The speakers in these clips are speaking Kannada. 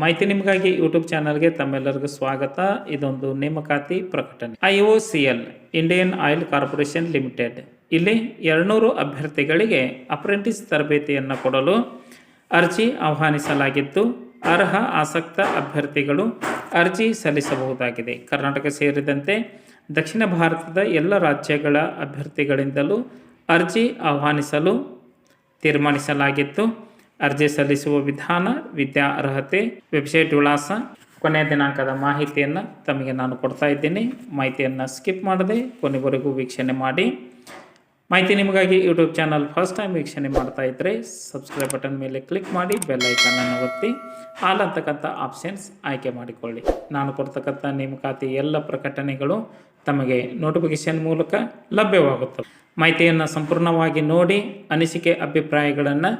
ಮಾಹಿತಿ ನಿಮಗಾಗಿ ಯೂಟ್ಯೂಬ್ ಚಾನಲ್ಗೆ ತಮ್ಮೆಲ್ಲರಿಗೂ ಸ್ವಾಗತ. ಇದೊಂದು ನೇಮಕಾತಿ ಪ್ರಕಟಣೆ. I O C L Indian oil corporation limited ಇಲ್ಲಿ ಎರಡುನೂರು ಅಭ್ಯರ್ಥಿಗಳಿಗೆ ಅಪ್ರೆಂಟಿಸ್ ತರಬೇತಿಯನ್ನು ಕೊಡಲು ಅರ್ಜಿ ಆಹ್ವಾನಿಸಲಾಗಿದ್ದು, ಅರ್ಹ ಆಸಕ್ತ ಅಭ್ಯರ್ಥಿಗಳು ಅರ್ಜಿ ಸಲ್ಲಿಸಬಹುದಾಗಿದೆ. ಕರ್ನಾಟಕ ಸೇರಿದಂತೆ ದಕ್ಷಿಣ ಭಾರತದ ಎಲ್ಲ ರಾಜ್ಯಗಳ ಅಭ್ಯರ್ಥಿಗಳಿಂದಲೂ ಅರ್ಜಿ ಆಹ್ವಾನಿಸಲು ತೀರ್ಮಾನಿಸಲಾಗಿತ್ತು ಅರ್ಜಿ ಸಲ್ಲಿಸುವ ವಿಧಾನ ವಿದ್ಯಾ ಅರ್ಹತೆ ವೆಬ್ಸೈಟ್ ವಿಳಾಸ ಕೊನೆಯ ದಿನಾಂಕದ ಮಾಹಿತಿಯನ್ನು ತಮಗೆ ನಾನು ಕೊಡ್ತಾ ಇದ್ದೀನಿ. ಮಾಹಿತಿಯನ್ನು ಸ್ಕಿಪ್ ಮಾಡದೆ ಕೊನೆವರೆಗೂ ವೀಕ್ಷಣೆ ಮಾಡಿ. ಮಾಹಿತಿ ನಿಮಗಾಗಿ ಯೂಟ್ಯೂಬ್ ಚಾನಲ್ ಫಸ್ಟ್ ಟೈಮ್ ವೀಕ್ಷಣೆ ಮಾಡ್ತಾ ಇದ್ದರೆ ಸಬ್ಸ್ಕ್ರೈಬ್ ಬಟನ್ ಮೇಲೆ ಕ್ಲಿಕ್ ಮಾಡಿ ಬೆಲ್ ಐಕನನ್ನು ಒತ್ತಿ. ಆಲ್ ಅಂತಕ್ಕಂಥ ಆಪ್ಷನ್ಸ್ ಆಯ್ಕೆ ಮಾಡಿಕೊಳ್ಳಿ. ನಾನು ಕೊಡ್ತಕ್ಕಂಥ ನೇಮಕಾತಿ ಎಲ್ಲ ಪ್ರಕಟಣೆಗಳು ತಮಗೆ ನೋಟಿಫಿಕೇಶನ್ ಮೂಲಕ ಲಭ್ಯವಾಗುತ್ತವೆ. ಮಾಹಿತಿಯನ್ನು ಸಂಪೂರ್ಣವಾಗಿ ನೋಡಿ ಅನಿಸಿಕೆ ಅಭಿಪ್ರಾಯಗಳನ್ನು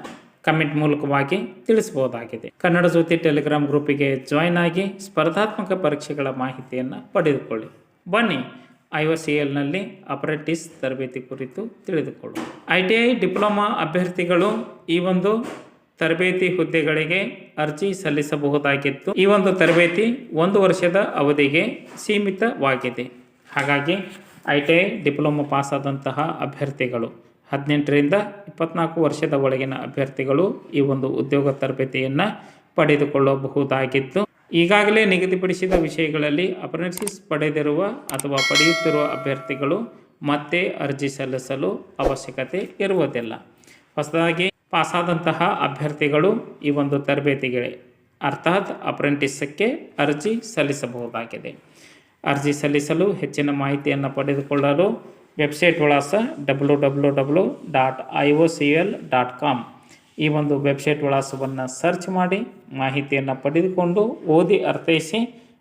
ಕಮೆಂಟ್ ಮೂಲಕವಾಗಿ ತಿಳಿಸಬಹುದಾಗಿದೆ. ಕನ್ನಡ ಜ್ಯೋತಿ ಟೆಲಿಗ್ರಾಮ್ ಗ್ರೂಪಿಗೆ ಜಾಯ್ನ್ ಆಗಿ ಸ್ಪರ್ಧಾತ್ಮಕ ಪರೀಕ್ಷೆಗಳ ಮಾಹಿತಿಯನ್ನು ಪಡೆದುಕೊಳ್ಳಿ. ಬನ್ನಿ, ಐ ಒ ಸಿ ಎಲ್ನಲ್ಲಿ ಅಪರೇಟಿಸ್ ತರಬೇತಿ ಕುರಿತು ತಿಳಿದುಕೊಳ್ಳಿ ಐ ಟಿ ಐ ಡಿಪ್ಲೊಮಾ ಅಭ್ಯರ್ಥಿಗಳು ಈ ಒಂದು ತರಬೇತಿ ಹುದ್ದೆಗಳಿಗೆ ಅರ್ಜಿ ಸಲ್ಲಿಸಬಹುದಾಗಿತ್ತು ಈ ಒಂದು ತರಬೇತಿ ಒಂದು ವರ್ಷದ ಅವಧಿಗೆ ಸೀಮಿತವಾಗಿದೆ. ಹಾಗಾಗಿ ಐ ಟಿ ಐ ಡಿಪ್ಲೊಮಾ ಪಾಸಾದಂತಹ ಅಭ್ಯರ್ಥಿಗಳು ಹದಿನೆಂಟರಿಂದ ಇಪ್ಪತ್ನಾಲ್ಕು ವರ್ಷದ ಒಳಗಿನ ಅಭ್ಯರ್ಥಿಗಳು ಈ ಒಂದು ಉದ್ಯೋಗ ತರಬೇತಿಯನ್ನು ಪಡೆದುಕೊಳ್ಳಬಹುದಾಗಿತ್ತು. ಈಗಾಗಲೇ ನಿಗದಿಪಡಿಸಿದ ವಿಷಯಗಳಲ್ಲಿ ಅಪ್ರೆಂಟಿಸ್ ಪಡೆದಿರುವ ಅಥವಾ ಪಡೆಯುತ್ತಿರುವ ಅಭ್ಯರ್ಥಿಗಳು ಮತ್ತೆ ಅರ್ಜಿ ಸಲ್ಲಿಸಲು ಅವಶ್ಯಕತೆ ಇರುವುದಿಲ್ಲ. ಹೊಸದಾಗಿ ಪಾಸಾದಂತಹ ಅಭ್ಯರ್ಥಿಗಳು ಈ ಒಂದು ತರಬೇತಿಗೆ ಅರ್ಥಾತ್ ಅಪ್ರೆಂಟಿಸಕ್ಕೆ ಅರ್ಜಿ ಸಲ್ಲಿಸಬಹುದಾಗಿದೆ. ಅರ್ಜಿ ಸಲ್ಲಿಸಲು ಹೆಚ್ಚಿನ ಮಾಹಿತಿಯನ್ನು ಪಡೆದುಕೊಳ್ಳಲು ವೆಬ್ಸೈಟ್ ವಿಳಾಸ W W W dot I O C L dot com ಈ ಒಂದು ವೆಬ್ಸೈಟ್ ವಿಳಾಸವನ್ನು ಸರ್ಚ್ ಮಾಡಿ, ಮಾಹಿತಿಯನ್ನು ಪಡೆದುಕೊಂಡು ಓದಿ ಅರ್ಥೈಸಿ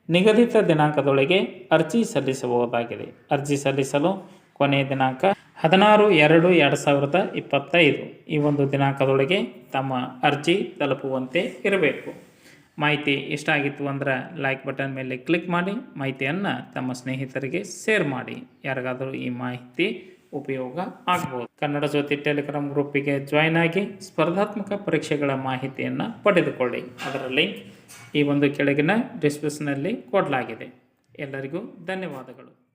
ನಿಗದಿತ ದಿನಾಂಕದೊಳಗೆ ಅರ್ಜಿ ಸಲ್ಲಿಸಬಹುದಾಗಿದೆ. ಅರ್ಜಿ ಸಲ್ಲಿಸಲು ಕೊನೆಯ ದಿನಾಂಕ ಹದಿನಾರು ಎರಡು ಎರಡು ಸಾವಿರದ ಇಪ್ಪತ್ತೈದು ಈ ಒಂದು ದಿನಾಂಕದೊಳಗೆ ತಮ್ಮ ಅರ್ಜಿ ತಲುಪುವಂತೆ ಇರಬೇಕು ಮಾಹಿತಿ ಇಷ್ಟ ಆಗಿತ್ತು ಅಂದ್ರೆ ಲೈಕ್ ಬಟನ್ ಮೇಲೆ ಕ್ಲಿಕ್ ಮಾಡಿ, ಮಾಹಿತಿಯನ್ನು ತಮ್ಮ ಸ್ನೇಹಿತರಿಗೆ ಶೇರ್ ಮಾಡಿ. ಯಾರಿಗಾದರೂ ಈ ಮಾಹಿತಿ ಉಪಯೋಗ ಆಗ್ಬೋದು. ಕನ್ನಡ ಜ್ಯೋತಿ ಟೆಲಿಗ್ರಾಮ್ ಗ್ರೂಪಿಗೆ ಜಾಯ್ನ್ ಆಗಿ ಸ್ಪರ್ಧಾತ್ಮಕ ಪರೀಕ್ಷೆಗಳ ಮಾಹಿತಿಯನ್ನು ಪಡೆದುಕೊಳ್ಳಿ. ಅದರಲ್ಲಿ ಈ ಒಂದು ಕೆಳಗಿನ ಡಿಸ್ಕ್ರಿಪ್ಷನಲ್ಲಿ ಕೊಡಲಾಗಿದೆ. ಎಲ್ಲರಿಗೂ ಧನ್ಯವಾದಗಳು.